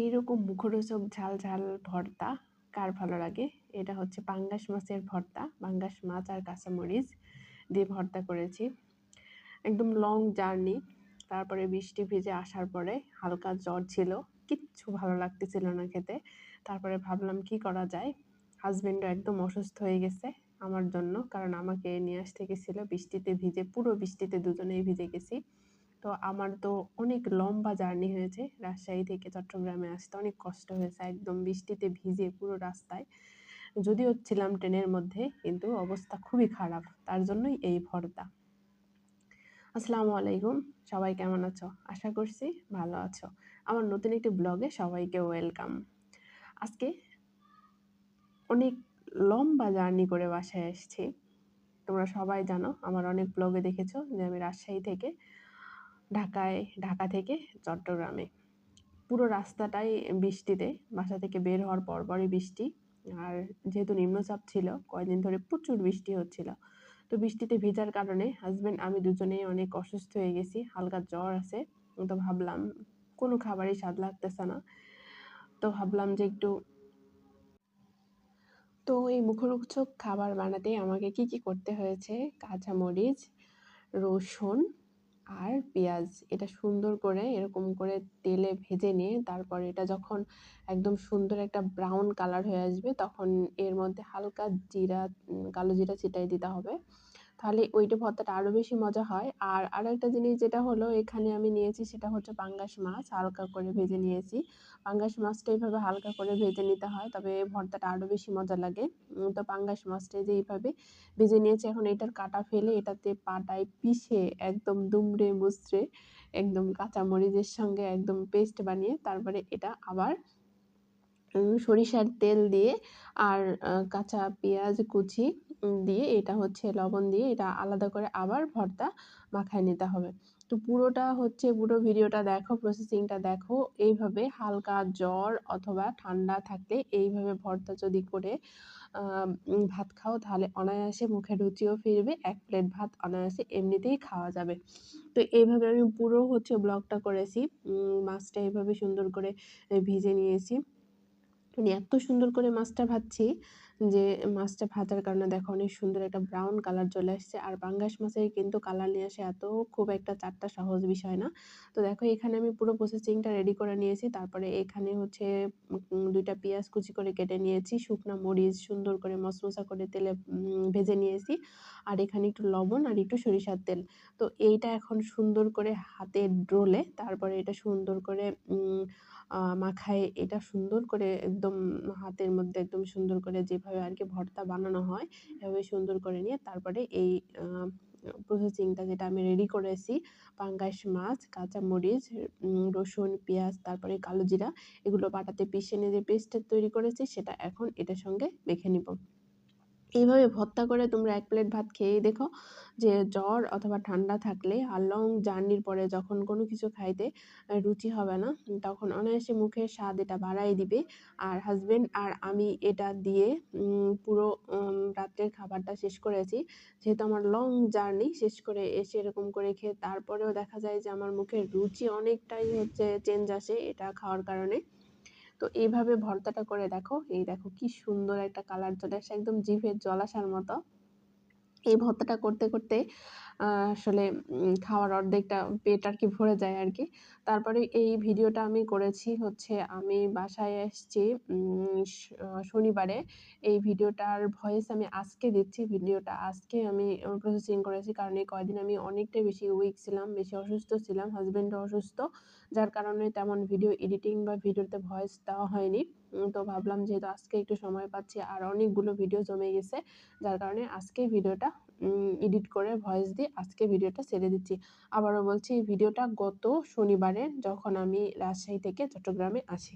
এইরকম মুখরোচক ঝাল ঝাল ভর্তা কার ভালো লাগে? এটা হচ্ছে পাঙ্গাস মাছের ভর্তা, পাঙ্গাস মাছ আর কাঁচামরিচ দিয়ে ভর্তা করেছি। একদম লং জার্নি তারপরে বৃষ্টি ভিজে আসার পরে হালকা জ্বর ছিল, কিচ্ছু ভালো লাগতেছিল না খেতে। তারপরে ভাবলাম কি করা যায়? হাজব্যান্ডও একদম অসুস্থ হয়ে গেছে আমার জন্য, কারণ আমাকে নিয়ে আসতে গেছিল বৃষ্টিতে ভিজে, পুরো বৃষ্টিতে দুজনেই ভিজে গেছি। তো আমার তো অনেক লম্বা জার্নি হয়েছে। রাজশাহী থেকে চট্টগ্রামে আসতে অনেক কষ্ট হয়েছে, একদম বৃষ্টিতে ভিজে পুরো রাস্তায়। যদিও ছিলাম ট্রেনের মধ্যে, কিন্তু অবস্থা খুবই খারাপ, তার জন্যই এই ভরতা আসসালামু আলাইকুম, সবাই কেমন আছো? আশা করছি ভালো আছো। আমার নতুন একটি ব্লগে সবাইকে ওয়েলকাম। আজকে অনেক লম্বা জার্নি করে বাসায় এসেছি। তোমরা সবাই জানো, আমার অনেক ব্লগে দেখেছ যে আমি রাজশাহী থেকে ঢাকায়, ঢাকা থেকে চট্টগ্রামে। পুরো রাস্তাটাই বৃষ্টিতে, বাসা থেকে বের হওয়ার পরপরই বৃষ্টি। আর যেহেতু নিম্নচাপ ছিল, কয়েকদিন ধরে প্রচুর বৃষ্টি হচ্ছিল। তো বৃষ্টিতে ভিজার কারণে হাজব্যান্ড আমি দুজনেই অনেক অসুস্থ হয়ে গেছি, হালকা জ্বর আছে। তো ভাবলাম কোনো খাবারই স্বাদ লাগতেছে না। তো ভাবলাম যে একটু তো এই মুখরোচক খাবার বানাতে আমাকে কি কি করতে হয়েছে? কাঁচামরিচ, রসুন আর পেঁয়াজ এটা সুন্দর করে এরকম করে তেলে ভেজে নিয়ে তারপর এটা যখন একদম সুন্দর একটা ব্রাউন কালার হয়ে আসবে তখন এর মধ্যে হালকা জিরা কালো জিরা ছিটাই দিতে হবে। তাহলে ওইটা ভর্তাটা আরও বেশি মজা হয়। আর আরও একটা জিনিস যেটা হলো, এখানে আমি নিয়েছি সেটা হচ্ছে পাঙ্গাস মাছ, হালকা করে ভেজে নিয়েছি। পাঙ্গাস মাছটা এইভাবে হালকা করে ভেজে নিতে হয়, তবে ভর্তাটা আরও বেশি মজা লাগে। তো পাঙ্গাস মাছটা যে এইভাবে ভেজে নিয়েছি, এখন এটার কাটা ফেলে এটাতে পাটায় পিষে একদম দুমড়ে মুচড়ে একদম কাঁচামরিচের সঙ্গে একদম পেস্ট বানিয়ে তারপরে এটা আবার সরিষার তেল দিয়ে আর কাঁচা পেঁয়াজ কুচি দিয়ে এটা হচ্ছে লবণ দিয়ে এটা আলাদা করে আবার ভর্তা মাখায় নিতে হবে। তো পুরোটা হচ্ছে পুরো ভিডিওটা দেখো প্রসেসিংটা দেখো। এইভাবে হালকা জ্বর অথবা ঠান্ডা থাকলে এইভাবে ভর্তা যদি করে ভাত খাও তাহলে অনায়াসে মুখে রুচিও ফিরবে, এক প্লেট ভাত অনায়াসে এমনিতেই খাওয়া যাবে। তো এইভাবে আমি পুরো হচ্ছে ব্লগটা করেছি মাছটা এইভাবে সুন্দর করে ভিজে নিয়েছি। মানে এত সুন্দর করে মাছটা ভাজছি যে মাছটা ভাজার কারণে দেখো অনেক সুন্দর একটা ব্রাউন কালার চলে আসছে। আর পাঙ্গাস মাছের কিন্তু কালার নিয়ে আসে এত খুব একটা চারটা সহজ বিষয় না। তো দেখো এখানে আমি পুরো প্রসেসিংটা রেডি করে নিয়েছি। তারপরে এখানে হচ্ছে দুইটা পেঁয়াজ কুচি করে কেটে নিয়েছি। শুকনো মরিচ সুন্দর করে মশমশা করে তেলে ভেজে নিয়েছি। আর এখানে একটু লবণ আর একটু সরিষার তেল। তো এইটা এখন সুন্দর করে হাতে ড্রোলে তারপরে এটা সুন্দর করে মাখায় এটা সুন্দর করে একদম হাতের মধ্যে একদম সুন্দর করে যেভাবে আর কি ভর্তা বানানো হয়, এভাবে সুন্দর করে নিয়ে তারপরে এই প্রসেসিংটা যেটা আমি রেডি করেছি, পাঙ্গাস মাছ, কাঁচামরিচ রসুন, পেঁয়াজ, তারপরে কালো জিরা, এগুলো বাটাতে পিষে নিয়ে যে পেস্টটা তৈরি করেছি, সেটা এখন এটার সঙ্গে মেখে নিব। এইভাবে ভর্তা করে তোমরা এক প্লেট ভাত খেয়েই দেখো যে জ্বর অথবা ঠান্ডা থাকলে আর লং জার্নির পরে যখন কোনো কিছু খাইতে রুচি হবে না, তখন অনায়াসে মুখের স্বাদ এটা বাড়াই দিবে। আর হাজব্যান্ড আর আমি এটা দিয়ে পুরো রাত্রের খাবারটা শেষ করেছি। যেহেতু আমার লং জার্নি শেষ করে এসে এরকম করে খেয়ে তারপরেও দেখা যায় যে আমার মুখের রুচি অনেকটাই হচ্ছে চেঞ্জ আসে এটা খাওয়ার কারণে। তো এইভাবে ভর্তাটা করে দেখো। এই দেখো কি সুন্দর একটা কালার চলে আসে, একদম জিভের জল আসার মতো। এই ভর্তাটা করতে করতে আসলে খাওয়ার অর্ধেকটা পেট আর কি ভরে যায় আর কি তারপরে এই ভিডিওটা আমি করেছি হচ্ছে আমি বাসায় এসেছি শনিবারে। এই ভিডিওটার ভয়েস আমি আজকে দিচ্ছি, ভিডিওটা আজকে আমি প্রসেসিং করেছি। কারণ এই কয়দিন আমি অনেকটাই বেশি উইক ছিলাম, বেশি অসুস্থ ছিলাম হাজব্যান্ডও অসুস্থ। যার কারণে তেমন ভিডিও এডিটিং বা ভিডিওতে ভয়েস দেওয়া হয়নি। তো ভাবলাম যেহেতু আজকে একটু সময় পাচ্ছি, আর অনেকগুলো ভিডিও জমে গেছে। যার কারণে আজকে ভিডিওটা এডিট করে ভয়েস দিয়ে আজকে ভিডিওটা ছেড়ে দিচ্ছি। আবারও বলছি, এই ভিডিওটা গত শনিবারে যখন আমি রাজশাহী থেকে চট্টগ্রামে আসি।